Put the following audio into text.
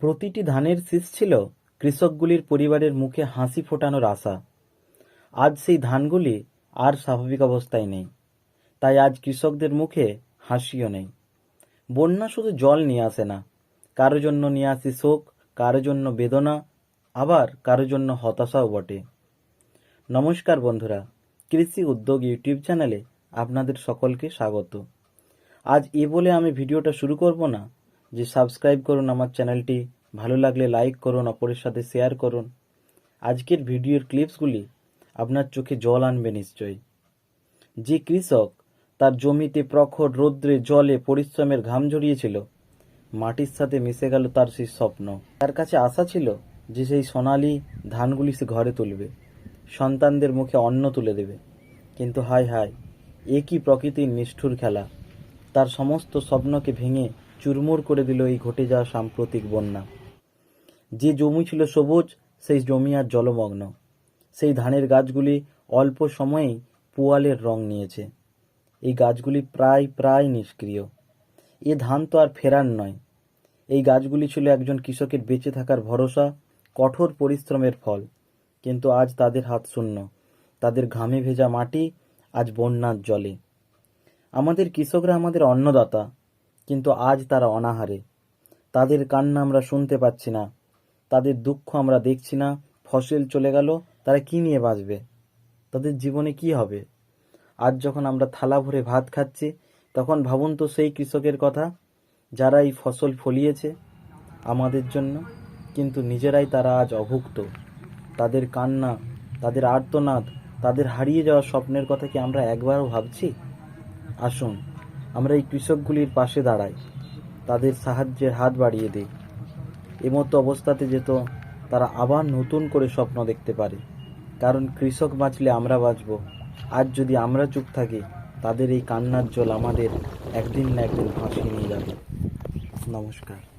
প্রতিটি ধানের শীষ ছিল কৃষকগুলির পরিবারের মুখে হাসি ফোটানোর আশা। আজ সেই ধানগুলি আর স্বাভাবিক অবস্থায় নেই। তাই আজ কৃষকদের মুখে হাসিও নেই। বন্যা শুধু জল নিয়ে আসে না, কারও জন্য নিয়ে আসে শোক, কারও জন্য বেদনা, আবার কারও জন্য হতাশাও বটে। নমস্কার বন্ধুরা, কৃষি উদ্যোগ ইউটিউব চ্যানেলে আপনাদের সকলকে স্বাগত। আজ এ বলে আমি ভিডিওটা শুরু করব না যে সাবস্ক্রাইব করুন আমার চ্যানেলটি, ভালো লাগলে লাইক করুন, অপরের সাথে শেয়ার করুন। আজকের ভিডিওর ক্লিপসগুলি আপনার চোখে জল আনবে নিশ্চয়ই। যে কৃষক তার জমিতে প্রখর রৌদ্রে, জলে পরিশ্রমের ঘাম ঝরিয়েছিল, মাটির সাথে মিশে গেল তার সেই স্বপ্ন। তার কাছে আশা ছিল যে সেই সোনালি ধানগুলি সে ঘরে তুলবে, সন্তানদের মুখে অন্ন তুলে দেবে। কিন্তু হায় হায় একই প্রকৃতির নিষ্ঠুর খেলা। তার সমস্ত স্বপ্নকে ভেঙে চুরমুর করে দিল এই ঘটে যাওয়া সাম্প্রতিক বন্যা। যে জমি ছিল সবুজ, সেই জমি আর জলমগ্ন। সেই ধানের গাছগুলি অল্প সময়েই পোয়ালের রং নিয়েছে। এই গাছগুলি প্রায় প্রায় নিষ্ক্রিয়। এ ধান তো আর ফেরার নয়। এই গাছগুলি ছিল একজন কৃষকের বেঁচে থাকার ভরসা, কঠোর পরিশ্রমের ফল। কিন্তু আজ তাদের হাত শূন্য। তাদের ঘামে ভেজা মাটি আজ বন্যার জলে। আমাদের কৃষকরা আমাদের অন্নদাতা। কিন্তু আজ তারা অনাহারে। তাদের কান্না আমরা শুনতে পাচ্ছি না। তাদের দুঃখ আমরা দেখছি না। ফসল চলে গেল, তারা কি নিয়ে বাঁচবে? তাদের জীবনে কি হবে? আজ যখন আমরা থালা ভরে ভাত খাচ্ছি, তখন ভাবুন তো সেই কৃষকের কথা যারা এই ফসল ফলিয়েছে আমাদের জন্য, কিন্তু নিজেরাই তারা আজ অভুক্ত। তাদের কান্না, তাদের আর্তনাদ, তাদের হারিয়ে যাওয়া স্বপ্নের কথা কি আমরা একবারও ভাবছি? আসুন আমরা এই কৃষকগুলির পাশে দাঁড়াই, তাদের সাহায্যের হাত বাড়িয়ে দিই। এমতো অবস্থাতে যেত, তারা আবার নতুন করে স্বপ্ন দেখতে পারে। কারণ কৃষক বাঁচলে আমরা বাঁচব। আজ যদি আমরা চুপ থাকি, তাদের এই কান্নার জল আমাদের একদিন না একদিন ফাঁসিয়ে নিয়ে যাবে। নমস্কার।